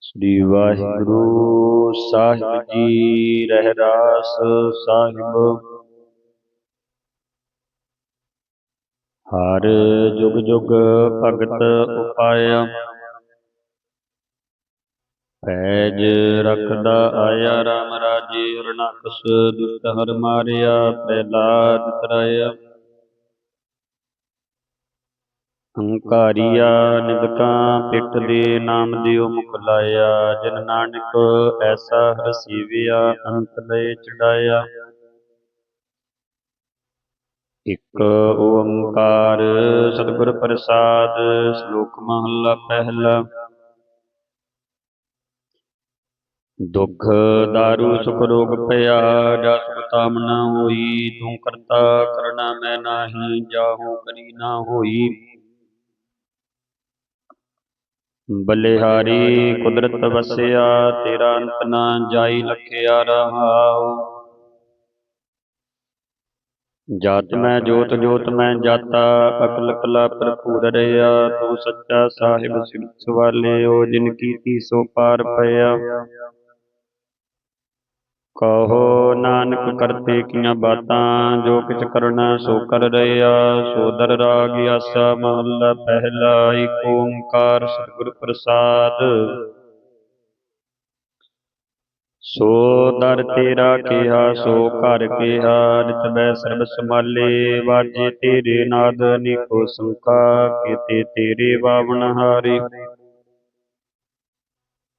ਸ੍ਰੀ ਵਾਹਿਗੁਰੂ ਸਾਹਿਬ ਜੀ ਰਹਿਰਾਸ ਸਾਹਿਬ। ਹਰ ਜੁਗ ਜੁਗ ਭਗਤ ਉਪਾਇਆ। ਪੈਜ ਰਖਦਾ ਆਇਆ RAM ਰਾਜੇ ਰਣਕਸ ਦੁਸ਼ਟ ਹਰ ਮਾਰਿਆ, ਪ੍ਰਹਿਲਾਦ ਤਰਾਇਆ। ਹੰਕਾਰੀਆ ਨਿਦਕਾਂ ਪਿੱਠ ਦੇ ਨਾਮ ਦਿਓ ਮੁਖ ਲਾਇਆ, ਜਨ ਨਾਨਕ ਐਸਾ ਹਰਸੀਵਿਆ ਅੰਤ ਲਏ ਚੜਾਇਆ। ਇਕ ਓੰਕਾਰ ਸਤਿਗੁਰ ਪ੍ਰਸਾਦ, ਸ਼ਲੋਕ ਮਹਲਾ ਪਹਿਲਾ। ਦੁਖ ਦਾਰੂ ਸੁਖ ਰੋਗ ਪਿਆ ਜਸ ਬਤਾਮ ਨਾ ਹੋਈ, ਤੂੰ ਕਰਤਾ ਕਰਣਾ ਮੈਂ ਨਾਹੀ, ਜਾਹੂ ਕਰੀ ਨਾ ਹੋਈ। ਬਲਿਹਾਰੀ ਕੁਦਰਤ ਵਸਿਆ, ਤੇਰਾ ਅੰਤ ਨਾ ਜਾਈ ਲਖਿਆ ਰਹਾਉ। ਜਾਤ ਮੈਂ, ਜੋਤ ਜੋਤ ਮੈਂ ਜਾਤਾ, ਅਕਲ ਕਲਾ ਭਰਪੂਰ ਰਿਆ ਤੂੰ ਸੱਚਾ ਸਾਹਿਬ ਸਿਰ ਸਵਾਲਿਓ ਜਿਨ ਕੀਤੀ ਸੋ ਪਾਰ ਪਿਆ ਕਹੋ ਨਾਨਕ ਕਰਤੇ ਕੀਆਂ ਬਾਤਾਂ, ਜੋ ਕਿਛ ਕਰਨਾ ਸੋ ਕਰ ਰਿਆ ਸੋ ਰਾਗ ਆਸਾ ਮਹੱਲਾ, ਪਹਿਲਾ ਏਕ ਓੰਕਾਰ ਸਤਿਗੁਰ ਪ੍ਰਸਾਦ। ਸੋ ਦਰ ਤੇਰਾ ਕਿਹਾ, ਸੋ ਘਰ ਕਿਹਾ, ਨਿਤ ਬੈ ਸਰਬ ਸਮਾਲੇ ਵਾਜੇ ਤੇਰੇ ਨਾਦ ਨਿਕੋ ਸੰਕਾ ਕੀਤੇ ਤੇਰੇ ਬਾਵਨ ਹਾਰੇ।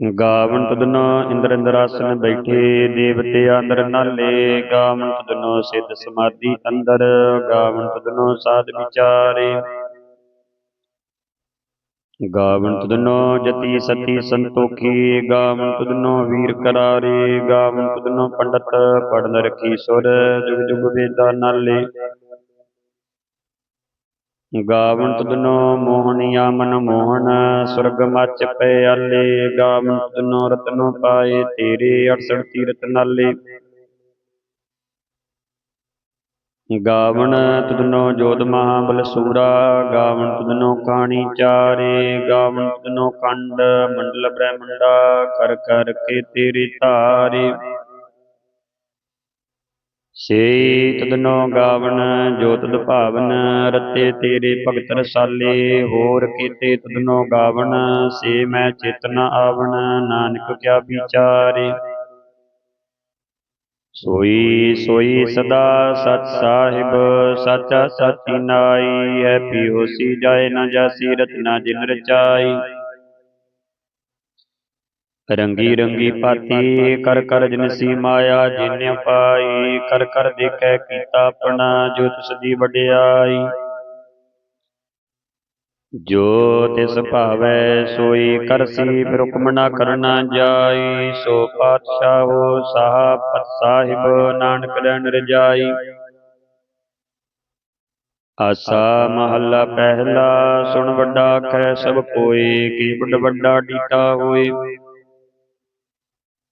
ਗਾਵਨ ਤੁਧਨੋ ਇੰਦਰ ਇੰਦਰਾਸਨ ਬੈਠੇ, ਦੇਵਤੇ ਅੰਦਰ ਨਾਲੇ, ਗਾਵਨ ਤੁਧਨੋ ਸਿੱਧ ਸਮਾਧੀ ਅੰਦਰ, ਗਾਵਨ ਤੁਧਨੋ ਸਾਧ ਵਿਚਾਰੇ। ਗਾਵਨ ਤੁਧਨੋ ਜਤੀ ਸਤੀ ਸੰਤੋਖੀ, ਗਾਵਨ ਤੁਧਨੋ ਵੀਰ ਕਰਾਰੇ, ਗਾਵਨ ਤੁਧਨੋ ਪੰਡਤ, ਪੜਨ ਰਖੀ ਸੁਰ, ਜੁਗ ਜੁਗ ਵੇਦਾ ਨਾਲੇ। ਗਾਵਨ ਤੁਧਨੋ ਮੋਹਣਿਆ ਮਨ ਮੋਹਨ, ਸੁਰਗ ਮਚ ਪਿਆਲੇ ਗਾਵਨ ਤੁਧਨੋ ਰਤਨੋ ਪਾਏ, ਤੇਰੇ 68 ਤੀਰਤ ਨਾਲੇ। ਗਾਵਨ ਤੁਧਨੋ ਜੋਤ ਮਹਾਬਲ ਸੂਰਾ, ਗਾਵਨ ਤੁਧਨੋ ਕਾਣੀ ਚਾਰੇ, ਗਾਵਨ ਤੁਧਨੋ ਕੰਡ ਮੰਡਲ ਬ੍ਰਹਮੰਡਾ, ਕਰ ਕਰ ਕੇ ਤੇਰੇ ਧਾਰੇ। ਸੇ ਤਦਨੋ ਗਾਵਨ ਜੋ ਤਦ ਭਾਵਨ, ਰਤੇ ਤੇਰੇ ਭਗਤ ਰਸਾਲੇ, ਹੋਰ ਕੀਤੇ ਤਦਨੋ ਗਾਵਨ, ਸੇ ਮੈਂ ਚੇਤਨ ਆਵਣ, ਨਾਨਕ ਕਿਆ ਵਿਚਾਰੇ। ਸੋਈ ਸੋਈ ਸਦਾ ਸਚ ਸਾਹਿਬ, ਸਾਚਾ ਸਾਚੀ ਨਾਈ ਹੈ ਪਿਓਸੀ ਜਾਏ ਨਾ ਜਾਸੀ, ਰਤਨਾ ਜਿਨ ਰਚਾਈ। ਰੰਗੀ ਰੰਗੀ ਪਾਤੀ, ਕਰ ਕਰ ਜਿਨਸੀ ਮਾਇਆ ਜਿਨ ਪਾਈ ਕਰ ਕਰ ਦੇਖੈ ਕੀਤਾ ਆਪਣਾ ਜੋ ਤਿਸ ਦੀ ਵਡਿਆਈ। ਜੋ ਤਿਸ ਭਾਵੈ ਸੋਈ ਕਰਸੀ ਹੁਕਮ ਨਾ ਕਰਨਾ ਜਾਈ। ਸੋ ਪਾਤਸ਼ਾਹੋ ਸਾਹ ਸਾਹਿਬ, ਨਾਨਕ ਰਹਿਣ ਰਜਾਈ। ਆਸਾ ਮਹੱਲਾ ਪਹਿਲਾ, ਸੁਣ ਵੱਡਾ ਆਖੈ ਸਭ ਕੋਏ, ਕੀ ਵੱਡ ਵੱਡਾ ਡੀਟਾ ਹੋਏ।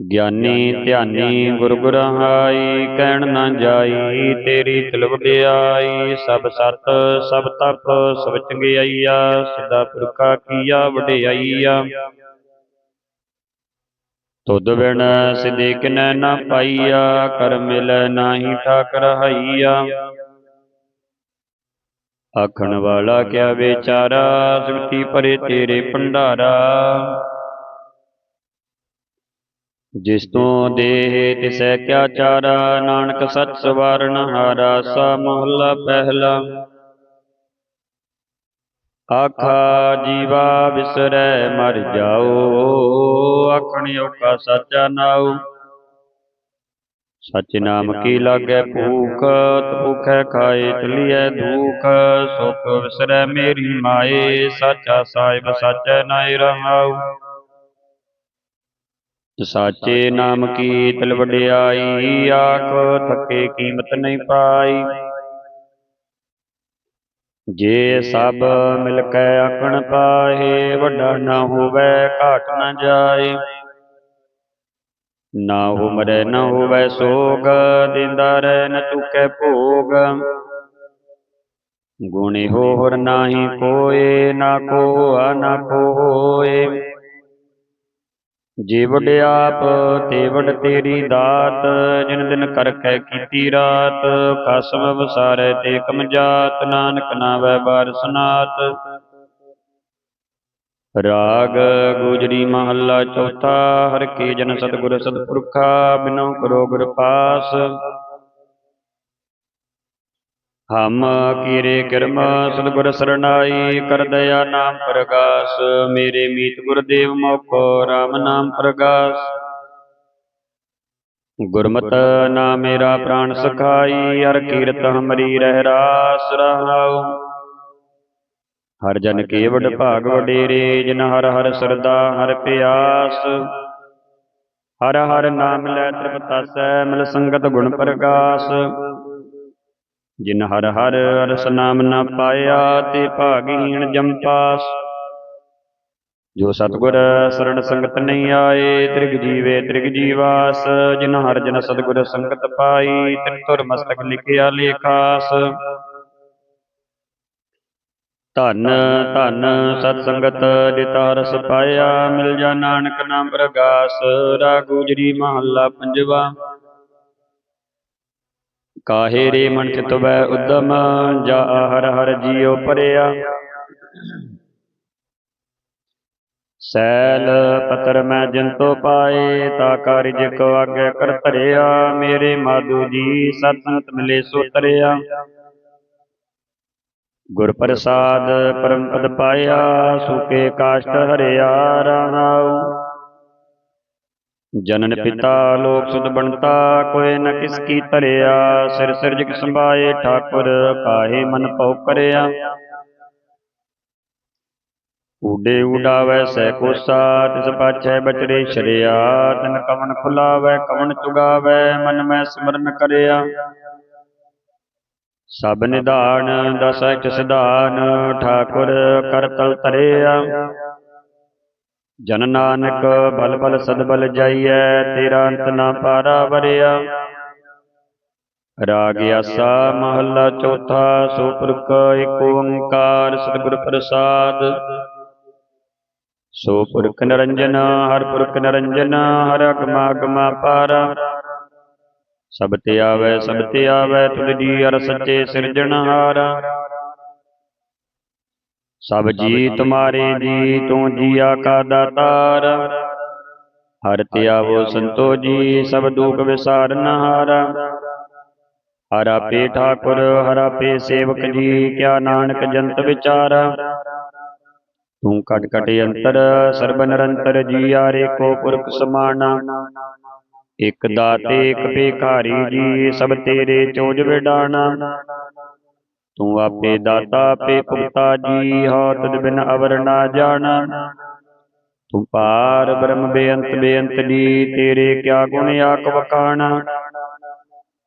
ਗਿਆਨੀ ਧਿਆਨੀ ਗੁਰ ਗੁਰਹਾਈ, ਕਹਿਣ ਨਾ ਜਾਈ, ਤੇਰੀ ਤਿਲ ਵਡਿਆਈ ਸਭ ਸਤ ਸਭ ਤਪ, ਸਭ ਚੰਗਿਆਈਆ ਸਦਾ ਪੁਰਖਾ ਕੀਆ ਵਡਿਆਈਆ। ਤੁਧ ਬਿਨ ਸਿਧੇ ਕਿਨੈ ਨਾ ਪਾਈਆ, ਕਰ ਮਿਲੈ ਨਾਹੀ ਠਾਕ ਰਹਾਈਆ ਆਖਣ ਵਾਲਾ ਕਿਆ ਵਿਚਾਰਾ ਸੁਖੀ ਪਰੇ ਤੇਰੇ ਭੰਡਾਰਾ। ਜਿਸ ਤੋਂ ਦੇਹ ਤਿਸੈ ਕਿਆ ਚਾਰਾ, ਨਾਨਕ ਸੱਚ ਸਵਾਰਨ ਹਾਰਾ ਸਾ ਮਹਲਾ ਪਹਿਲਾ। ਆਖਾ, ਜੀਵਾ ਵਿਸਰੈ ਮਰ ਜਾਓ, ਆਖਣ ਓਕਾ ਸਾਚਾ ਨਾਉ। ਸਚ ਨਾਮ ਕੀ ਲਾਗੈ ਭੂਖ, ਭੂਖੈ ਖਾਏ ਚਲੀਐ ਧੂਖ ਸੁਖ ਵਿਸਰੈ ਮੇਰੀ ਮਾਏ, ਸਾਚਾ ਸਾਹਿਬ ਸਾਚੈ ਨਾਇ ਰਹਾਉ। ਸਾਚੇ ਨਾਮ ਕੀ ਤਲ ਵਡਿਆਈ ਆਖ ਥਕੇ ਕੀਮਤ ਨਹੀਂ ਪਾਈ। ਜੇ ਸਭ ਮਿਲ ਕੇ ਆਖਣ ਪਾਏ ਵੱਡਾ ਨਾ ਹੋਵੇ ਘਾਟ ਨਾ ਜਾਏ। ਨਾ ਹੋ ਮਰੈ ਨਾ ਹੋਵੇ ਸੋਗ ਦਿੰਦਾ ਰਹਿ ਨ ਚੁਕੈ ਭੋਗ। ਗੁਣੀ ਹੋਰ ਨਾਹੀ ਕੋਏ ਨਾ ਕੋਆ ਨਾ ਕੋਏ। ਜੇ ਵਡਿਆਪ ਤੇ ਵਡ ਤੇਰੀ ਦਾਤ, ਜਿਨ ਦਿਨ ਕਰਖੈ ਕੀਤੀ ਰਾਤ, ਕਸਮ ਵਸਾਰੈ ਤੇ ਕਮ ਜਾਤ, ਨਾਨਕ ਨਾਵੈ ਬਾਰ ਸਨਾਤ। ਰਾਗ ਗੁਜਰੀ ਮਹੱਲਾ ਚੌਥਾ, ਹਰ ਕੀ ਜਨ ਸਤਿਗੁਰ ਸਤਪੁਰਖਾ, ਬਿਨੋ ਕਰੋ ਗੁਰ ਪਾਸ। ਹਮ ਕੀਰੇ ਕਿਰਮਾ ਸਤਿਗੁਰ ਸਰਣਾਈ, ਕਰ ਦਇਆ ਨਾਮ ਪ੍ਰਗਾਸ, ਮੇਰੇ ਮੀਤ ਗੁਰਦੇਵ ਮੋਖੋ RAM ਨਾਮ ਪ੍ਰਗਾਸ। ਗੁਰਮਤ ਨਾ ਮੇਰਾ ਪ੍ਰਾਨ ਸਖਾਈ, ਹਰ ਕੀਰਤ ਹਮਰੀ ਰਹਿ ਰਾਸ ਰਹਾਉ। ਹਰ ਜਨ ਕੇਵਡ ਭਾਗ ਵਡੇਰੇ, ਜਿਨ ਹਰ ਹਰ ਸਰਦਾ, ਹਰ ਪਿਆਸ। ਹਰ ਹਰ ਨਾਮ ਲੈ ਤ੍ਰਿਪਤਾਸੈ ਮਿਲ ਸੰਗਤ ਗੁਣ ਪ੍ਰਕਾਸ਼ ਜਿਨ ਹਰ ਹਰ ਅਰਸ ਨਾਮ ਨਾ ਪਾਇਆ ਤੇ ਭਾਗਹੀਣ ਜੰਪਾਸ ਜੋ ਸਤਗੁਰ ਸਰਣ ਸੰਗਤ ਨਹੀਂ ਆਏ, ਤ੍ਰਿਗ ਜੀਵੇ ਤ੍ਰਿਗ ਜੀਵਾਸ। ਜਿਨ ਹਰ ਜਨ ਸਤਗੁਰ ਸੰਗਤ ਪਾਈ, ਤਿਨ ਤੁਰ ਮਸਤਕ ਲਿਖਿਆ ਲੇਖਾਸ। ਧੰਨ ਧੰਨ ਸਤ ਸੰਗਤ ਦਿਤਾ ਰਸ ਪਾਇਆ, ਮਿਲ ਜਾ ਨਾਨਕ ਨਾਮ ਪ੍ਰਗਾਸ। ਰਾਗ ਗੁਜਰੀ ਮਹੱਲਾ ਪੰਜਵਾ। ਕਾਹੇ ਰੇ ਮਨ ਚਿਤ ਵੈ ਉਦਮ, ਜਾ ਹਰ ਹਰ ਜੀਉ ਪਰਿਆ। ਸੈਲ ਪਤਰ ਮੈਂ ਜਿੰਤੋ ਪਾਏ, ਤਾ ਕਾਰਜ ਕੋ ਆਗੇ ਕਰ ਧਰਿਆ। ਮੇਰੇ ਮਾਧੂ ਜੀ ਸਤਿੰਤ ਮਿਲੇ ਸੋ ਤਰਿਆ। ਗੁਰ ਪ੍ਰਸਾਦ ਪਰਮ ਪਦ ਪਾਇਆ, ਸੂਕੇ ਕਾਸ਼ਟ ਹਰਿਆ ਰਹਾਉ ਜਨਨ ਪਿਤਾ ਲੋਕ ਸੁਧ ਬਣਤਾ ਕੋਏ ਨ ਕਿਸ ਕੀ ਧਰਿਆ ਸਿਰ ਸਿਰਜਕ ਸੰਭਾਏ ਠਾਕੁਰ ਕਾਹੇ ਮਨ ਭਉ ਕਰਿਆ। ਊਡੇ ਉਡਾਵੈ ਸਹਿ ਕੋਸਾ ਤਿਸ ਪਾਛੈ ਬਚਰੇ ਸ਼ਰਿਆ ਤਨ ਕਵਨ ਖੁਲਾਵੈ ਕਵਨ ਚੁਗਾਵੈ ਮਨ ਮੈਂ ਸਿਮਰਨ ਕਰਿਆ। ਸਭ ਨਿਧਾਨ ਦਸ ਇਕ ਸਿਧਾਨ ਠਾਕੁਰ ਕਰ ਤਲ ਧਰਿਆ। ਜਨ ਨਾਨਕ ਬਲ ਬਲ ਸਦ ਬਲ ਜਾਈਐ, ਤੇਰਾ ਅੰਤ ਨਾ ਪਾਰਾ ਵਰਿਆ। ਰਾਗ ਆਸਾ ਮਹੱਲਾ ਚੌਥਾ ਸੋ ਪੁਰਖ ਏਕ ਓੰਕਾਰ ਸਤਿਗੁਰ ਪ੍ਰਸਾਦ। ਸੋ ਪੁਰਖ ਨਿਰੰਜਨ, ਹਰ ਪੁਰਖ ਨਿਰੰਜਨ, ਹਰ ਅਗਮਾ ਅਗਮਾ ਪਾਰਾ। ਸਭ ਤੇ ਆਵੈ, ਸਭ ਤੇ ਆਵੈ, ਤੁਧ ਜੀ ਅਰ ਸੱਚੇ ਸਿਰਜਣਹਾਰ। ਸਭ ਜੀ ਤੁਮਾਰੇ ਜੀ ਤੂੰ ਜੀਆ ਕਾ ਦਾਤਾਰ। ਹਰ ਤੇ ਆਵੋ ਸੰਤੋ ਜੀ ਸਭ ਦੁਖ ਵਿਸਾਰਨਹਾਰ ਹਰ। ਆਪੇ ਠਾਕੁਰ ਹਰ ਆਪੇ ਸੇਵਕ ਜੀ ਕਿਆ ਨਾਨਕ ਜੰਤ ਵਿਚਾਰ। ਤੂੰ ਕਟ ਕਟ ਅੰਤਰ ਸਰਬ ਨਿਰੰਤਰ ਜੀ ਆਰੇ ਕੋ ਪੁਰਖ ਸਮਾਨਾ ਇਕ ਦਾਤੇ ਇਕ ਭਿਖਾਰੀ ਜੀ ਸਭ ਤੇਰੇ ਚੋਜ ਵਿਡਾਣਾ ਤੂੰ ਆਪੇ ਦਾਤਾ ਆਪੇ ਭੁਗਤਾ ਜੀ ਹੋ ਤਦ ਬਿਨ ਅਵਰ ਨਾ ਜਾਣਾ। ਤੂੰ ਪਾਰ ਬ੍ਰਹਮ ਬੇਅੰਤ ਬੇਅੰਤ ਦੀ ਤੇਰੇ ਕਿਆ ਗੁਣ ਆਖ ਵਖਾਣਾ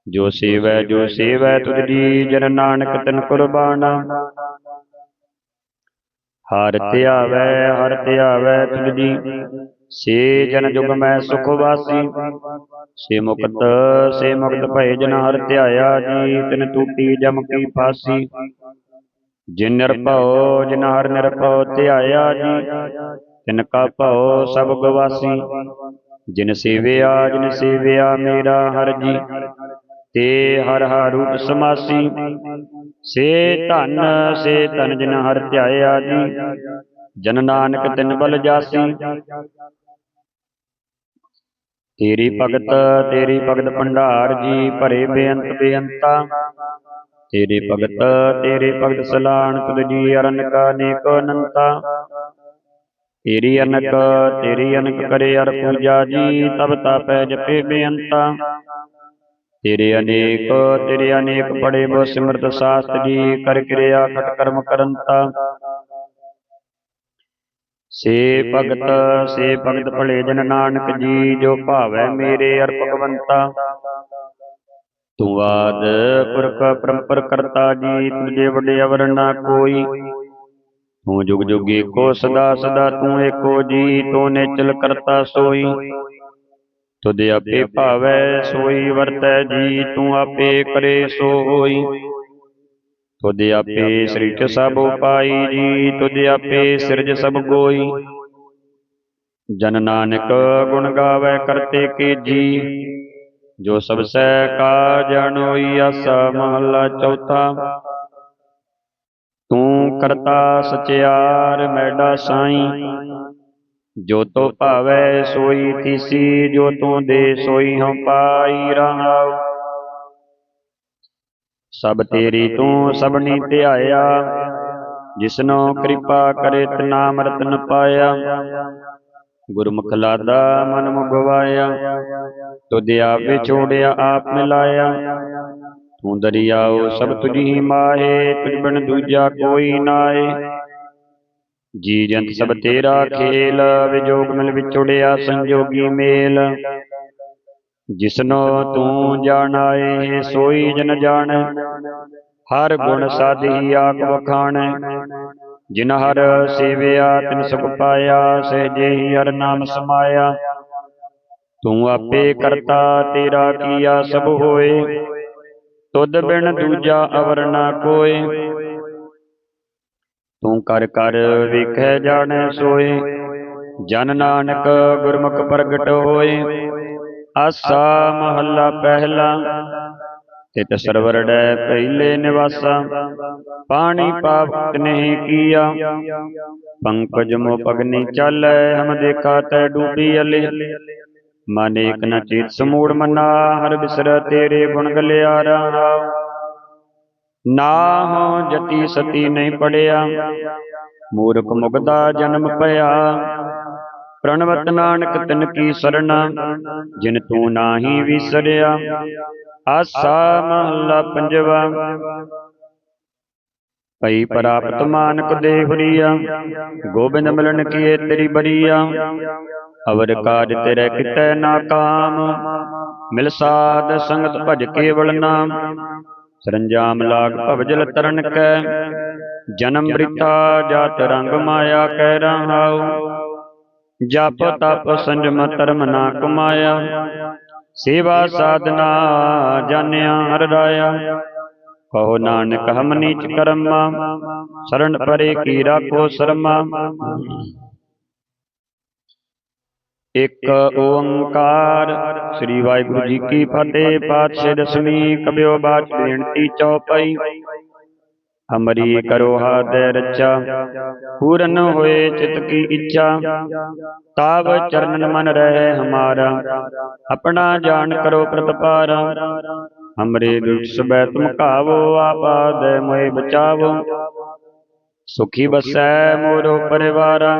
ਜੋ ਸੇਵੈ ਜੋ ਸੇਵੈ ਤੁਧ ਜੀ ਜਨ ਨਾਨਕ ਤਨ ਕੁਰਬਾਨਾ ਹਰ ਧਿਆਵੈ ਹਰ ਧਿਆਵੈ ਤੁਧ ਜੀ। ਸੇ ਜਨ ਜੁਗ ਮੈਂ ਸੁਖ ਵਾਸੀ। ਸੇ ਮੁਕਤ ਸੇ ਮੁਕਤ ਭਏ ਜਨ ਹਰ ਧਿਆਇਆ ਜੀ, ਤਿਨ ਟੂਟੀ ਜਮ ਕੀ ਫਾਸੀ। ਜਿਨ ਨਿਰਭਉ ਜਿਨ ਹਰ ਨਿਰਭਉ ਧਿਆਇਆ ਜੀ, ਤਿਨ ਕਾ ਭਉ ਸਭ ਗਵਾਸੀ। ਜਿਨ ਸੇਵਿਆ ਜਿਨ ਸੇਵਿਆ ਮੇਰਾ ਹਰ ਜੀ। ਤੇ ਹਰ ਹਰ ਰੂਪ ਸਮਾਸੀ, ਸੇ ਧਨ ਸੇ ਧਨ ਜਿਨ ਹਰ ਧਿਆਇਆ ਜੀ ਜਨ ਨਾਨਕ ਤਿਨ ਬਲ ਜਾਸੀ। ਤੇਰੀ ਭਗਤ ਤੇਰੀ ਭਗਤ ਭੰਡਾਰ ਜੀ, ਭਰੇ ਬੇਅੰਤ ਬੇਅੰਤਾ। ਤੇਰੇ ਭਗਤ ਤੇਰੇ ਭਗਤ ਸਲਾਣ ਤੁਧ ਜੀ, ਅਰਨ ਕਾ ਅਨੇਕ ਅਨੰਤਾ। ਤੇਰੀ ਅਨਕ ਤੇਰੀ ਅਨਕ ਕਰੇ ਅਰ ਪੂਜਾ ਜੀ, ਤਬ ਤਾਪੈ ਜਪੇ ਬੇਅੰਤਾ। ਤੇਰੇ ਅਨੇਕ ਤੇਰੇ ਅਨੇਕ ਪੜੇ ਬੋ ਸਿਮਰਤ ਸਾਸਤ ਜੀ ਕਰ ਕਿਰਿਆ, ਖਟ ਕਰਮ ਕਰੰਤਾ ਸੇ ਭਗਤ ਸੇ ਭਗਤ ਭਲੇ ਜਨ ਨਾਨਕ ਜੀ, ਜੋ ਭਾਵੈ ਮੇਰੇ ਅਰ ਭਗਵੰਤਾ ਤੂੰ ਆਦ ਪੁਰਖ ਪਰੰਪਰ ਕਰਤਾ ਜੀ, ਤੁਝੇ ਵੱਡੇ ਅਵਰ ਨਾ ਕੋਈ। ਤੂੰ ਜੁਗ ਜੁਗ ਏਕੋ ਸਦਾ ਸਦਾ ਤੂੰ ਏਕੋ ਜੀ, ਤੂੰ ਨਿਚਲ ਕਰਤਾ ਸੋਈ। ਤੁਧ ਆਪੇ ਭਾਵੈ, ਸੋਈ ਵਰਤੈ ਜੀ, ਤੂੰ ਆਪੇ ਕਰੇ ਸੋ ਹੋਈ ਤੁਧ ਆਪੇ ਸ੍ਰਿਸ਼ਟ ਸਭ ਉਪਾਈ ਜੀ, ਤੁਧ ਆਪੇ ਸਿਰਜ ਸਭ ਗੋਈ। ਜਨ ਨਾਨਕ ਗੁਣ ਗਾਵੇ ਕਰਤੇ ਕੀ ਜੀ ਜੋ ਸਭ ਸੈ ਕਾ ਜਣੋਈ ਆਸਾ ਮਹਲਾ ਚੌਥਾ। ਤੂੰ ਕਰਤਾ ਸਚਿਆਰ ਮੈਡਾ ਸਾਈ। ਜੋ ਤੋ ਭਾਵੈ ਸੋਈ ਥੀਸੀ ਜੋ ਤੂੰ ਦੇ ਸੋਈ ਹਉ ਪਾਈ ਰਹਾਉ ਸਭ ਤੇਰੀ ਤੂੰ ਸਭਨੀ ਧਿਆਇਆ। ਜਿਸਨੋ ਕਿਰਪਾ ਕਰੇ ਤ ਨਾਮ ਰਤਨ ਪਾਇਆ। ਗੁਰਮੁਖ ਲਾਦਾ ਮਨ ਮੁਗਵਾਇਆ। ਤੁਧ ਆਪ ਵਿਛੋੜਿਆ ਆਪ ਮਿਲਾਇਆ। ਤੂੰ ਦਰਿਆਓ ਸਭ ਤੁਝੀ ਮਾਹੇ ਤੁਝ ਬਿਨ ਦੂਜਾ ਕੋਈ ਨਾਏ ਜੀ ਜੰਤ ਸਭ ਤੇਰਾ ਖੇਲ, ਵਿਜੋਗ ਮਿਲ ਵਿਛੋੜਿਆ, ਸੰਜੋਗੀ ਮੇਲ। ਜਿਸਨੋ ਤੂੰ ਜਾਣਾਏ ਸੋਈ ਜਨ ਜਾਣੈ। ਹਰ ਗੁਣ ਸਾਧੀ ਆਖ ਵਖਾਣੈ। ਜਿਨ ਹਰ ਸੇਵਿਆ, ਤਿਨ ਸੁਖ ਪਾਇਆ, ਸਹਿਜੇ ਹੀ ਹਰ ਨਾਮ ਸਮਾਇਆ। ਤੂੰ ਆਪੇ ਕਰਤਾ, ਤੇਰਾ ਕੀਆ ਸਭ ਹੋਏ। ਤੁਧ ਬਿਨ ਦੂਜਾ ਅਵਰ ਨਾ ਕੋਏ। ਤੂੰ ਕਰ ਕਰ ਵੇਖੈ ਜਾਣੈ ਸੋਏ। ਜਨ ਨਾਨਕ ਗੁਰਮੁਖ ਪ੍ਰਗਟ ਹੋਏ। ਆਸਾ ਮਹੱਲਾ ਪਹਿਲਾ। ਤਿਤ ਸਰਵਰੜੈ ਪਹਿਲੇ ਨਿਵਾਸਾ। ਪਾਣੀ ਪਾਪਤ ਨਹੀਂ ਕੀਆ। ਪੰਕਜ ਮੋ ਪਗਨੀ ਚਾਲੈ, ਹਮ ਦੇਖਾ ਤੈ ਡੂਬੀ ਅਲੇ। ਮਨ ਏਕ ਨ ਚੀਤ ਸਮੂੜ ਮਨਾ, ਹਰ ਬਿਸਰ ਤੇਰੇ ਗੁਣ ਗਲਿਆਰਾ ਨਾ ਹੋ ਜਤੀ ਸਤੀ ਨਹੀਂ ਪੜਿਆ, ਮੂਰਖ ਮੁਗਦਾ ਜਨਮ ਭਇਆ। ਪ੍ਰਣਵਤ ਨਾਨਕ ਤਿਨ ਕੀ ਸਰਣਾ, ਜਿਨ ਤੂੰ ਨਾਹੀ ਵਿਸਰਿਆ। ਆਸਾ ਮਹੱਲਾ ਪੰਜਵਾ ਪਈ ਪ੍ਰਾਪਤ ਮਾਨਕ ਦੇ ਹੁਰੀਆ ਗੋਬਿੰਦ ਮਿਲਨ ਕੀਏ ਤੇਰੀ ਬਰੀਆ। ਅਵਰ ਕਾਜ ਤੇਰੇ ਕਿਤੈ ਨਾ ਕਾਮ, ਮਿਲ ਸਾਧ ਸੰਗਤ ਭਜ ਕੇਵਲ ਨਾਮ। ਸਰੰਜਾਮ ਲਾਗ ਭਵਜਲ ਤਰਨ ਕੈ, ਜਨਮ ਬ੍ਰਿਤਾ ਜਾਤ ਰੰਗ ਮਾਇਆ ਕਹਿ ਰਹਾਉ ਜਪ ਤਪ ਸੰਜਮ ਧਰਮ ਨਾ ਕਮਾਇਆ, ਸੇਵਾ ਸਾਧਨਾ ਜਾਣਿਆ ਹਰ ਰਾਇਆ। ਕਹੋ ਨਾਨਕ ਹਮ ਨੀਚ ਕਰਮਾ ਸਰਣ ਪਰੇ ਕੀ ਰਾਖੋ ਸ਼ਰਮਾ। ਇਕ ਓੰਕਾਰ। ਸ੍ਰੀ ਵਾਹਿਗੁਰੂ ਜੀ ਕੀ ਫਤਿਹ, ਪਾਤਸ਼ਾਹ ਦਸਵੀਂ ਕਬਿਓ ਬਾਚ ਬੇਨਤੀ ਚੌਪਈ। ਹਮਰੀ ਕਰੋ ਹਾਦੈ ਰਚਾ, ਪੂਰਨ ਹੋਏ ਚਿਤ ਕੀ ਇੱਛਾ। ਤਾਵ ਚਰਨ ਮਨ ਰਹਿ ਹਮਾਰਾ, ਆਪਣਾ ਜਾਣ ਕਰੋ ਪ੍ਰਤਪਾਰਾ। ਹਮਰੇ ਦੁਖ ਸਬੈ ਤੁਮ ਕਾਵੋ ਆਪਾਦੈ ਮੋਹਿ ਬਚਾਵੋ। ਸੁਖੀ ਬਸੈ ਮੋਰੋ ਪਰਿਵਾਰਾ,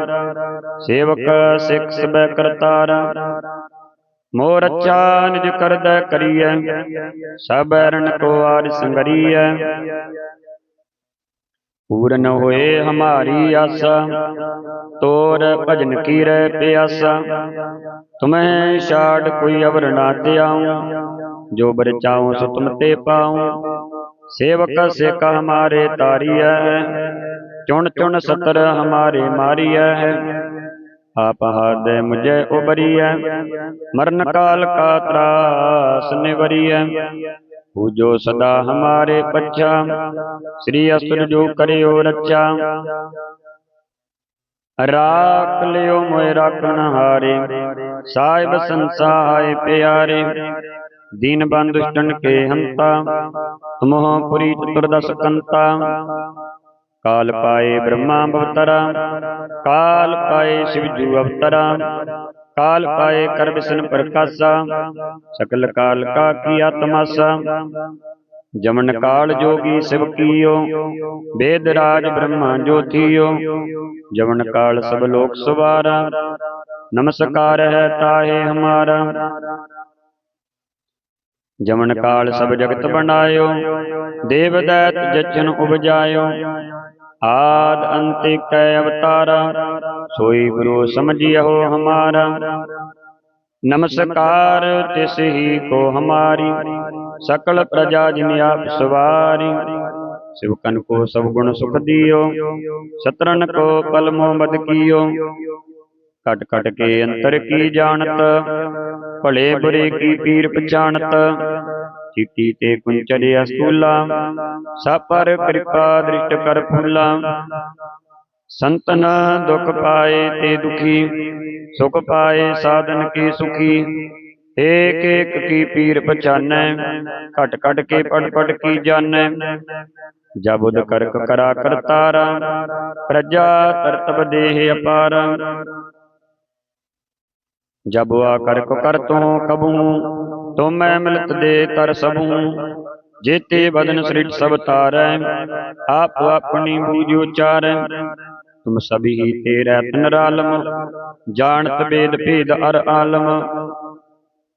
ਸੇਵਕ ਸਿੱਖ ਸਬੈ ਕਰਤਾਰਾ। ਮੋਰ ਅੱਛਾ ਨਿਜ ਕਰਦਾ ਕਰੀਐ, ਸਭ ਅਰਨ ਕੋ ਆਰ ਸੰਗਰੀਐ। ਪੂਰਨ ਹੋਏ ਹਮਾਰੀ ਆਸਾ, ਤੋਰ ਭਜਨ ਕੀ ਰਹਿ ਪਿਆਸਾ। ਤੁਮਹਿ ਛਾੜ ਕੋਈ ਅਵਰ ਨਾ ਤਿਆਉ ਜੋ ਬਰ ਚਾਉ ਸੋ ਤੁਮ ਤੇ ਪਾਉ। ਸੇਵਕ ਸਿੱਖ ਹਮਾਰੇ ਤਾਰੀਐ। ਚੁਣ ਚੁਣ ਸਤਰ ਹਮਾਰੇ ਮਾਰੀਐ ਆਪ ਹਾਦੈ ਮੁਝੈ ਉਬਰੀਐ ਮਰਨ ਕਾਲ ਕਾ ਤਰਾਸ ਨਿਵਰੀਐ। ਪੂਜੋ ਸਦਾ ਹਮਾਰੇ ਪੱਛਾ। ਸ੍ਰੀ ਅਸੁਰ ਜੋ ਕਰਿਓ ਰੱਛਾ। ਰਾਖ ਲਿਓ ਮੋਇ ਰਾਖਣ ਹਾਰੇ। ਸਾਹਿਬ ਸੰਸਾਏ ਪਿਆਰੇ। ਦੀਨ ਬੰਦ ਕੇ ਹੰਤਾ। ਮੋਹ ਪੁਰੀ ਚਤੁਰਦਸ ਕੰਤਾ। ਕਾਲ ਪਾਏ ਬ੍ਰਹਮਾ ਅਵਤਰਾ, ਕਾਲ ਪਾਏ ਸ਼ਿਵ ਜੂ ਅਵਤਰਾ, ਕਾਲ ਪਾਏ ਕਰ ਬਿਸਨ ਪ੍ਰਕਾਸ਼ਾ, ਸਕਲ ਕਾਲ ਕਾ ਕੀਆ ਤਮਾਸਾ ਜਮਨ ਕਾਲ ਜੋਗੀ ਸਿਵ ਕੀਓ ਵੇਦ ਰਾਜ ਬ੍ਰਹਮਾ ਜੋਤੀਓ ਜਮਨ ਕਾਲ ਸਭ ਲੋਕ ਸਵਾਰਾ, ਨਮਸਕਾਰ ਹੈ ਤਾਹੇ ਹਮਾਰਾ। ਜਮਨ ਕਾਲ ਸਭ ਜਗਤ ਬਣਾਇਓ, ਦੇਵ ਦੈਤ ਜਚਨ ਉਪਜਾਇਓ। ਆਦ ਅੰਤ ਕੈ ਅਵਤਾਰਾ, ਸੋਈ ਗੁਰੂ ਸਮਝਿਓ ਹਮਾਰਾ। ਨਮਸਕਾਰ, ਤਿਸ ਹੀ ਕੋ ਹਮਾਰੀ, ਸਕਲ ਪ੍ਰਜਾ ਜਿਨ ਆਪ ਸਵਾਰੀ। ਸਿਵਕਨ ਕੋ ਸਭ ਗੁਣ ਸੁਖ ਦਿਓ ਸਤਰਨ ਕੋ ਪਲ ਮੋਹਮਦ ਕੀਓ। ਕਟ ਕਟ ਕੇ ਅੰਤਰ ਕੀ ਜਾਣਤ, ਭਲੇ ਬੁਰੇ ਕੀ ਪੀਰ ਪਛਾਣਤ ਚਿੱਟੀ ਤੇ ਕੁੰਚਰਿਆ ਸਤੂਲਾ ਸਾਪਰ ਕਿਰਪਾ ਦ੍ਰਿਸ਼ਟ ਕਰ ਫੂਲਾ ਸੰਤਨ ਦੁਖ ਪਾਏ ਤੇ ਦੁਖੀ ਸੁਖ ਪਾਏ ਸਾਧਨ ਕੀ ਸੁਖੀ ਏਕ ਏਕ ਕੀ ਪੀਰ ਪਛਾਨੈ ਘਟ ਘਟ ਕੇ ਪੜ ਪੜ ਕੀ ਜਾਣੈ ਜਬ ਉਦ ਕਰਕ ਕਰਾ ਕਰਤਾਰਾ ਪ੍ਰਜਾ ਤਰਤਬ ਦੇਹ ਅਪਾਰ ਜਬ ਆ ਕਰਕ ਕਰ ਤੂੰ ਕਬੂ ਤੋ ਮੈਂ ਮਿਲਤ ਦੇ ਤਰ ਸਭੂ, ਜੇਤੇ ਬਦਨ ਸ੍ਰਿਟ ਸਭ ਤਾਰੈ, ਆਪ ਆਪਣੀ ਬੂਝ ਉਚਾਰੈ। ਤੁਮ ਸਭੀ ਤੇਰੇ ਤਨਰਾਲਮ ਜਾਣਤ ਵੇਦ ਭੇਦ ਅਰ ਆਲਮ।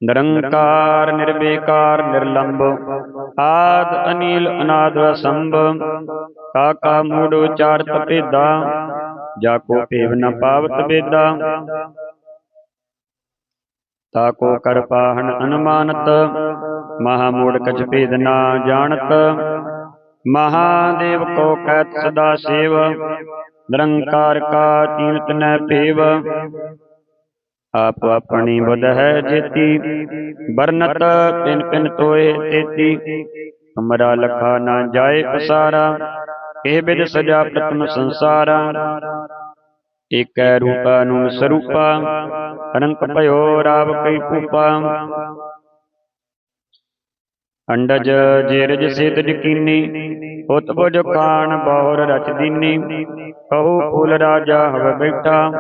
ਨਿਰੰਕਾਰ ਨਿਰਬੇਕਾਰ ਨਿਰਲੰਭ ਆਦ, ਅਨੀਲ, ਅਨਾਦ, ਅਸੰਭ। ਕਾਕਾ ਮੂੜ ਉਚਾਰਤ ਭੇਦਾ, ਜਾ ਕੋ ਭੇਵ ਨ ਪਾਵਤ ਵੇਦਾ। ਤਾ ਕੋ ਕਰ ਪਾਹਨ ਅਨੁਮਾਨਤ ਮਹਾ ਮੂੜ ਕਛ ਭੇਦ ਨਾ ਜਾਣਤ। ਮਹਾਦੇਵ ਕੋ ਕਹਿਤ ਸਦਾ ਸੇਵ, ਨਿਰੰਕਾਰ ਕਾ ਚੀਨਤ ਨੈ ਭੇਵ। ਆਪ ਆਪਣੀ ਬੁਧ ਹੈ ਜੇਤੀ ਬਰਨਤ ਪਿਨ ਪਿਨ ਤੋਏ ਤੇਤੀ। ਤੁਮਰਾ ਲਖਾ ਨਾ ਜਾਏ ਪਸਾਰਾ, ਇਹ ਬਿਦ ਸਜਾ ਪ੍ਰਤਮ ਸੰਸਾਰਾ। ਏਕੈ ਰੂਪਾ ਨੂੰ ਸਰੂਪਾ, ਅਨੰਤ ਭਇਓ ਰਾਵ ਕਈ ਭੂਪਾ ਅੰਡਜ ਜੇਰਜ ਸੇਤ ਜਕੀਨੀ ਉਤ ਬੁਜ ਕਾਣ ਬਹੁਰ ਰਚ ਦੀਨੀ। ਕਹੂ ਫੂਲ ਰਾਜਾ ਹਵ ਬੈਠਾ,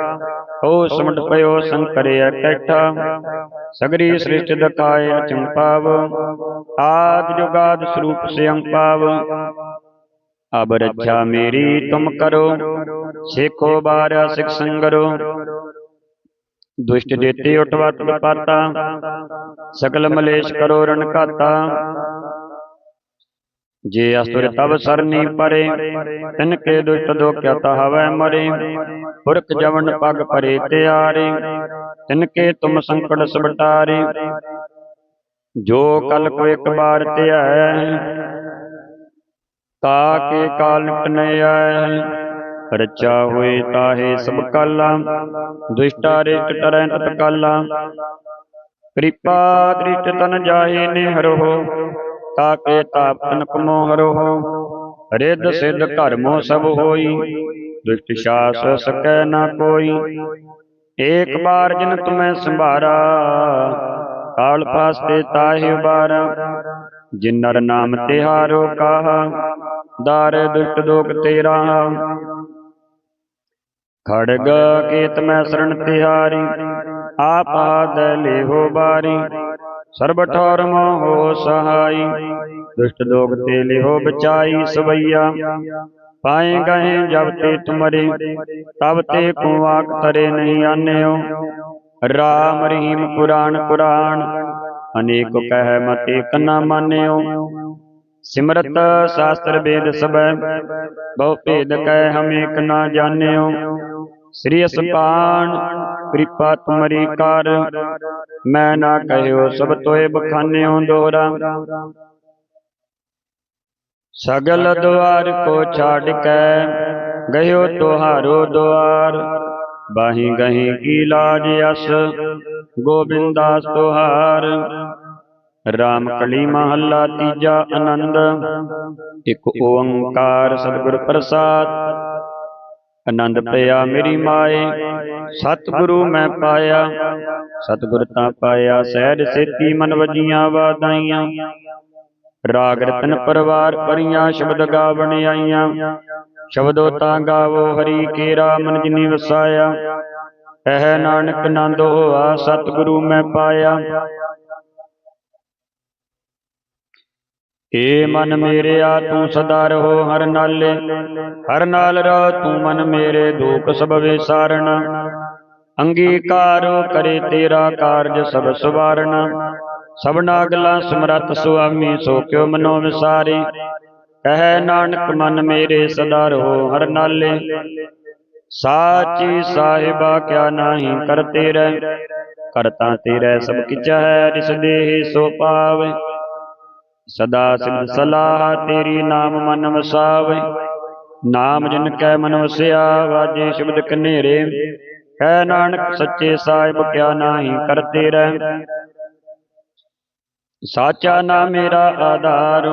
ਕਹੂ ਸਮਟ ਪਇਓ ਸੰਕਰਿਆ ਕੈਠਾ ਸਗਰੀ ਸ੍ਰਿਸ਼ਟ ਦਕਾਏ ਅਚੰਪਾਵ, ਆਦ ਜੁਗਾਦ ਸਰੂਪ ਸਿਅੰ ਪਾਵ ਅਬ ਰੱਖਿਆ ਮੇਰੀ ਤੁਮ ਕਰੋ। ਸੇਖੋ ਬਾਰਿਆ ਸਿਖ ਸੰਗਰੋ। ਦੁਸ਼ਟ ਜੇਤੇ ਉਟਵਤ ਪਾਤਾ। ਸਕਲ ਮਲੇਸ਼ ਕਰੋ ਰਨ ਘਾਤਾ। ਜੇ ਅਸੁਰ ਤਬ ਸਰਨੀ ਪਰੇ ਤਿਨ ਕੇ ਦੁਸ਼ਟ ਦੋਖਿਆ ਹਵੈ ਮਰੇ। ਪੁਰਖ ਜਵਨ ਪਗ ਪਰੇ ਤਿਆਰੇ। ਤਿਨ ਕੇ ਤੁਮ ਸੰਕਟ ਸਬਟਾਰੇ। ਜੋ ਕਲ ਕੋ ਇੱਕ ਬਾਰ ਧਿਆਇ ਤਾ ਕੇ ਕਾਲ ਨਿਪਟ ਰਚਾ ਹੋਏ ਤਾਹੇ ਸਭ ਕਾਲਾ, ਦੁਸ਼ਟਾ ਰਿਸ਼ਟ ਟਰੈ ਤਤ ਕਾਲਾ। ਕਿਰਪਾ ਦ੍ਰਿਸ਼ਟ ਤਨ ਜਾਹੇ ਨੇ ਹਰੋ ਤਾਕੇ ਤਾਪ ਤਨਕ ਹਰੋ ਰਿੱਧ ਸਿੱਧ ਘਰਮੋ ਸਭ ਹੋਈ, ਦੁਸ਼ਟ ਸ਼ਾਸ ਸਕੈ ਨਾ ਕੋਈ। ਏਕ ਬਾਰ ਜਿਨ ਤੁਮੈ ਸੰਭਾਰਾ, ਕਾਲ ਪਾਸਤੇ ਤਾਹੇ ਉਬਾਰਾ। ਜਿਨ ਨਾਮ ਤਿਹਾਰੋ ਕਾਹਾ ਦਾਰ ਦੁਸ਼ਟ ਦੋਖ ਤੇਰਾ। ਖੜਗ ਕੇਤ ਮੈਂ ਸਰਣ ਤਿਹਾਰੀ, ਆਪ ਆਦ ਬਾਰੀ। ਸਰਬ ਠੌਰ ਮੋਹ ਸਹਾਈ, ਦੁਸ਼ਟ ਦੋਗ ਤੇ ਲਿਹੋ ਬਚਾਈ ਸਵਈਆ। ਪਾਏ ਗਏ ਜਬ ਤੇ ਤੁਮਰੇ, ਤਬ ਤੇ ਕੋ ਆਖ ਤਰੇ ਨਹੀਂ ਆਨਿਓ। ਰਾਮ ਰਹੀਮ ਪੁਰਾਣ ਪੁਰਾਣ ਅਨੇਕ ਕਹਿ ਮਤੇ ਏਕ ਨਾ ਮਾਨਿਓ। ਸਿਮਰਤ ਸ਼ਾਸਤਰ ਵੇਦ ਸਬੈ ਬਹੁ ਭੇਦ ਕਹਿ ਹਮੇਕ ਨਾ ਜਾਣਿਓ। ਸ੍ਰੀ ਅਸਪਾਨ, ਕਿਰਪਾ ਤੁਮਰੀ ਕਰ, ਮੈਂ ਨਾ ਕਹਿਓ ਸਭ ਤੋਏ ਬਖਾਨਿਓ ਦੋਰਾ। ਸਗਲ ਦੁਆਰ ਕੋ ਛਾੜ ਕੇ, ਗਇਓ ਤੁਹਾਰੋ ਦੁਆਰ। ਬਾਹੀ ਗਹੀ ਕੀ ਲਾਜ ਅਸ? ਗੋਬਿੰਦਾਸ ਤੁਹਾਰ। ਰਾਮ ਕਲੀ ਮਹੱਲਾ ਤੀਜਾ ਆਨੰਦ। ਇੱਕ ਓੰਕਾਰ ਸਤਿਗੁਰ ਪ੍ਰਸਾਦ। ਆਨੰਦ ਪਿਆ ਮੇਰੀ ਮਾਏ। ਸਤਿਗੁਰੂ ਮੈਂ ਪਾਇਆ। ਸਤਿਗੁਰ ਤਾਂ ਪਾਇਆ ਸਹਿਜ ਸੇਤੀ ਮਨ ਵਜੀਆਂ ਵਾਦਾਈਆਂ। ਰਾਗ ਰਤਨ ਪਰਵਾਰ ਪਰੀਆਂ ਸ਼ਬਦ ਗਾਵਣ ਆਈਆਂ। ਸ਼ਬਦੋ ਤਾਂ ਗਾਵੋ, ਹਰੀ ਕੇਰਾ ਮਨ ਜਿਨੀ ਵਸਾਇਆ। ਇਹ ਨਾਨਕ ਨੰਦ ਹੋਆ, ਸਤਿਗੁਰੂ ਮੈਂ ਪਾਇਆ। ਏ ਮਨ ਮੇਰਿਆ ਤੂੰ ਸਦਾ ਰਹੋ ਹਰ ਨਾਲੇ, ਹਰ ਨਾਲ ਰਹੁ ਤੂੰ ਮਨ ਮੇਰੇ ਦੁਖ ਸਭ ਵਿਸਾਰਣ। ਅੰਗੀਕਾਰ ਕਰੇ ਤੇਰਾ ਕਾਰਜ ਸਭ ਸਵਾਰਣ। ਸਭਨਾ ਗੱਲਾਂ ਸਮਰੱਥ ਸੁਆਮੀ, ਸੋ ਕਿਉ ਮਨੋ ਵਿਸਾਰੇ। ਕਹੈ ਨਾਨਕ ਮਨ ਮੇਰੇ ਸਦਾ ਰਹੋ ਹਰ ਨਾਲੇ। ਸਾਚੀ ਸਾਹਿਬਾ ਕਿਆ ਨਾਹੀ ਕਰਤੇ ਰਹਿ, ਕਰਤਾ ਤੇਰੇ ਸਭ ਕਿਛ ਹੈ ਰਿਸ ਦੇਹ ਸੋ ਪਾਵੇ। ਸਦਾ ਸਿਧ ਸਲਾਹ ਤੇਰੀ ਨਾਮ ਮਨ ਵਸਾਵੇ। ਨਾਮ ਜਿਨ ਕੈ ਮਨ ਵਸਿਆ, ਵਾਜੇ ਸ਼ਬਦ ਕਨੇਰੇ। ਕਹਿ ਨਾਨਕ ਸੱਚੇ ਸਾਹਿਬ ਕਿਆ ਨਾਹੀ ਕਰਤੇ ਰਹਿ। ਸਾਚਾ ਨਾਮ ਮੇਰਾ ਆਧਾਰ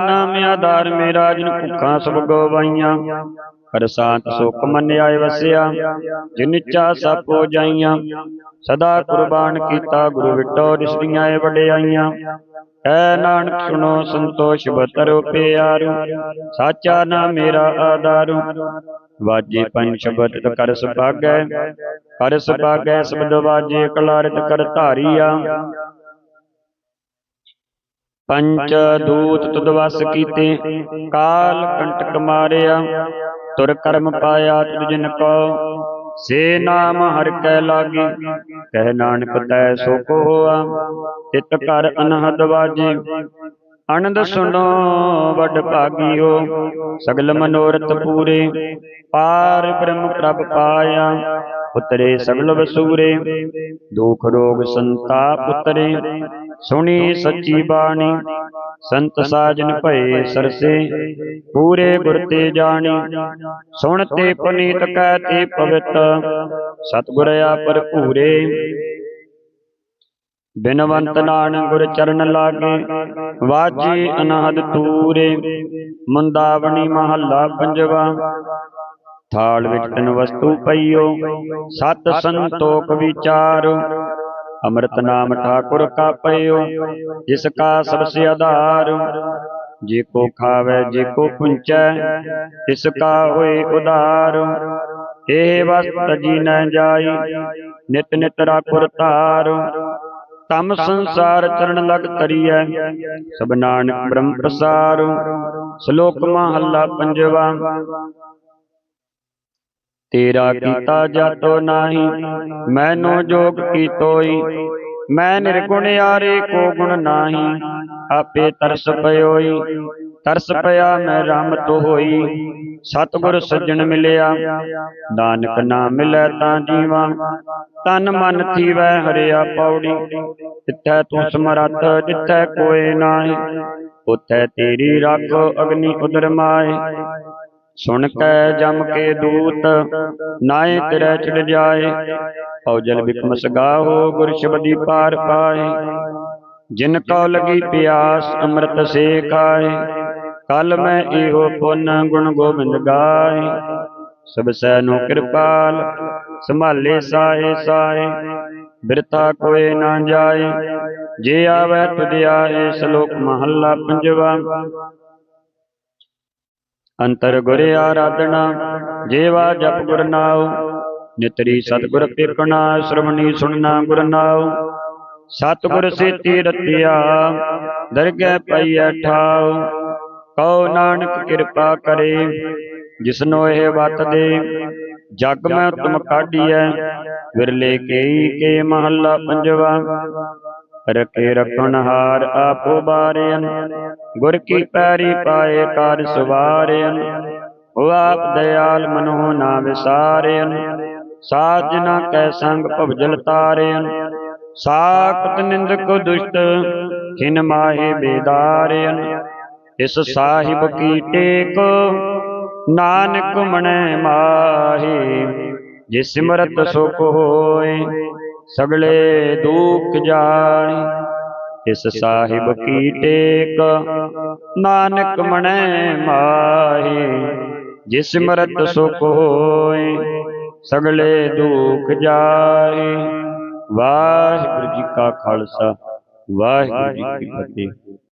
ਨਾਮ ਆਧਾਰ ਮੇਰਾ ਜਿਨ ਭੁੱਖਾਂ ਸਭ ਗਵਾਈਆਂ। ਕਰ ਸਾਤ ਸੁਖ ਮਨ ਵਸਿਆ, ਜਿਨ ਇੱਛਾ ਸਭ ਜਾਈਆਂ। ਸਦਾ ਕੁਰਬਾਨ ਕੀਤਾ ਗੁਰੂ ਵਿਟੋ ਰਿਸ਼ਦੀਆਂ ਏ ਵਡਿਆਈਆਂ। ਐ ਨਾਨਕ ਸੁਣੋ, ਸੰਤੋਸ਼ ਬਤਰੋ ਪਿਆਰੂ। ਸਾਚਾ ਨਾਮ ਮੇਰਾ ਆਧਾਰੂ। ਵਾਜੇ ਪੰਜ ਸ਼ਬਦ ਤ ਕਰ ਸੁਭਾਗੈ। ਕਰ ਸੁਭਾਗੈ ਸ਼ਬਦ ਵਾਜੇ ਕਲਾਰਿਤ ਕਰ ਧਾਰੀਆ। ਪੰਚ ਦੂਤ ਤੁਦਵਸ ਕੀਤੇ। ਕਾਲ ਕੰਟਕ ਮਾਰਿਆ, ਤੁਰ ਕਰਮ ਪਾਇਆ ਤੁਧ ਜਿਨ ਕੋ। ਸੇ ਨਾਮ ਹਰਿ ਕੈ ਲਾਗੀ, ਕਹਿ ਨਾਨਕ ਤੈ ਸੋ ਕੋ ਹੋਆ। ਤਿਤ ਕਰ ਅਨਹਦ ਵਾਜੇ ਆਨੰਦ ਸੁਣੋ ਵੱਡ ਭਾਗਿਓ। ਸਗਲ ਮਨੋਰਥ ਪੂਰੇ, ਪਾਰ ਬ੍ਰਹਮ ਪ੍ਰਭ ਪਾਇਆ। ਉਤਰੇ ਸਗਲ ਵਸੂਰੇ, ਦੁਖ ਰੋਗ ਸੰਤਾਪ ਉਤਰੇ। ਸੁਣੀ ਸੱਚੀ ਬਾਣੀ, ਸੰਤ ਸਾਜਨ ਭਏ ਸਰਸੇ, ਪੂਰੇ ਗੁਰ ਤੇ ਜਾਣੀ। ਸੁਣ ਤੇ ਪੁਨੀਤ ਕਹਿ ਤੇ ਪਵਿੱਤ, ਸਤਿਗੁਰ ਆਪਰ ਭੂਰੇ ਬਿਨਵੰਤ ਨਾਨਕ ਗੁਰ ਚਰਨ ਲਾਗੇ ਵਾਜੀ ਅਨਹਦ ਤੂਰੇ। ਮੁੰਦਾਵਣੀ ਮਹੱਲਾ ਪੰਜਵਾ, ਥਾਲ ਵਿੱਚ ਤਨ ਵਸਤੂ ਪਈਓ, ਸਤ ਸੰਤੋਖ ਵਿਚਾਰ। ਅੰਮ੍ਰਿਤ ਨਾਮ ਠਾਕੁਰ ਕਾ ਪਈਓ ਜਿਸ ਕਾ ਸਭ ਸੇ ਆਧਾਰ ਜੇ ਕੋ ਖਾਵੇ ਜੇ ਕੋ ਪੁੰਚੈ ਤਿਸ ਕਾ ਹੋਏ ਉਧਾਰ। ਇਹ ਵਸਤ ਜੀ ਨ ਜਾਈ ਨਿਤ ਨਿਤ ਰਾਖੁਰ ਧਾਰ। ਤਮ ਸੰਸਾਰ ਚਰਨ ਲਗ ਤਰੀਐ ਸਭ ਨਾਨਕ ਬ੍ਰਹਮ ਪ੍ਰਸਾਰ। ਸ਼ਲੋਕ ਮਹੱਲਾ ਪੰਜਵਾ। ਤੇਰਾ ਕੀਤਾ ਜਾਤੋ ਨਾਹੀ ਮੈਨੋ ਜੋਗ ਕੀਤੋਈ। ਮੈਂ ਨਿਰਗੁਣ ਯਾਰੇ ਕੋ ਗੁਣ ਨਾਹੀ ਆਪੇ ਤਰਸ ਪਇਓਈ ਤਰਸ ਪਿਆ ਮੈਂ ਰਾਮਤ ਹੋਈ। ਸਤਿਗੁਰ ਸੱਜਣ ਮਿਲਿਆ। ਨਾਨਕ ਨਾਮ ਮਿਲੈ ਤਾਂ ਜੀਵਾ। ਤਨ ਮਨ ਥੀਵੈ ਹਰਿਆ ਪੌੜੀ। ਜਿੱਥੈ ਤੂੰ ਸਮਰੱਥ ਜਿੱਥੈ ਕੋਏ ਨਾਹੀ। ਉਥੈ ਤੇਰੀ ਰੱਖ ਅਗਨੀ ਉਦਰ ਮਾਏ ਸੁਣ ਕੈ ਜਮ ਕੇ ਦੂਤ, ਨਾਏ ਤੇਰੇ ਚੜ ਜਾਏ। ਔਜਲ ਬਿਕਮ ਸਗਾਹੋ ਗੁਰ ਸ਼ਬਦੀ ਪਾਰ ਪਾਏ। ਜਿਨ ਕੋ ਲਗੀ ਪਿਆਸ, ਅੰਮ੍ਰਿਤ ਸੇ ਖਾਏ। ਕਲ ਮੈਂ ਇਹੋ ਪੁੰਨ, ਗੁਣ ਗੋਬਿੰਦ ਗਾਏ। ਸਭ ਸੈ ਨੂੰ ਕਿਰਪਾਲ, ਸੰਭਾਲੇ ਸਾਏ ਸਾਏ। ਬਿਰਤਾ ਕੋਏ ਨਾ ਜਾਏ। ਜੇ ਆਵੇ ਤੁਧ ਆਏ, ਸ਼ਲੋਕ ਮਹੱਲਾ ਪੰਜਵਾ। ਅੰਤਰ ਗੁਰ ਆਰਾਧਨਾ, ਜੇਵਾ ਜਪ ਗੁਰ ਨਾਉ, ਨਿਤਰੀ ਸਤਿਗੁਰ ਪੇਖਣਾ ਸ਼ਰਮਣੀ ਸੁਣਨਾ ਗੁਰ ਨਾਉ। ਸਤਿਗੁਰ ਸੇਤੀ ਰਤਿਆ ਦਰਗਹਿ ਪਈਐ ਠਾਉ। ਕਉ ਨਾਨਕ ਕਿਰਪਾ ਕਰੇ, ਜਿਸਨੋ ਇਹ ਵਤ ਦੇ, ਜਗ ਮੈਂ ਤੁਮ ਕਾਢੀਐ। ਵਿਰਲੇ ਕੇਈ ਕੇ ਮਹੱਲਾ ਪੰਜਵਾ ਰਕੇ ਰਖਣ ਆਪੋ ਬਾਰਿਆਨ ਗੁਰ ਕੀ ਪੈਰੀ ਪਾਏ ਕਾਰ ਸਵਾਰਿਆਨ ਉਹ ਆਪ ਦਇਆਲ ਮਨੋ ਨਾ ਵਿਸਾਰਿਆਨ ਸਾਜਨਾ ਕੈ ਸੰਗ ਭਵਜਲ ਤਾਰਿਆਨ ਸਾਖਤ ਨਿੰਦਕ ਦੁਸ਼ਟ ਖਿਨ ਮਾਹੇ ਬੇਦਾਰਿਆਨ ਇਸ ਸਾਹਿਬ ਕੀ ਟੇਕ, ਨਾਨਕ ਮਣੈ ਮਾਹੀ। ਜੇ ਸਿਮਰਤ ਸੁਖ ਹੋਏ ਸਗਲੇ ਦੁਖ ਜਾਣੀ। ਇਸ ਸਾਹਿਬ ਕੀ ਟੇਕ, ਨਾਨਕ ਮਣੈ ਮਾਹੀ। ਜੇ ਸਿਮਰਤ ਸੁਖ ਹੋਏ, ਸਗਲੇ ਦੁਖ ਜਾਏ। ਵਾਹਿਗੁਰੂ ਜੀ ਕਾ ਖਾਲਸਾ, ਵਾਹਿਗੁਰੂ ਜੀ ਕੀ ਫਤਿਹ।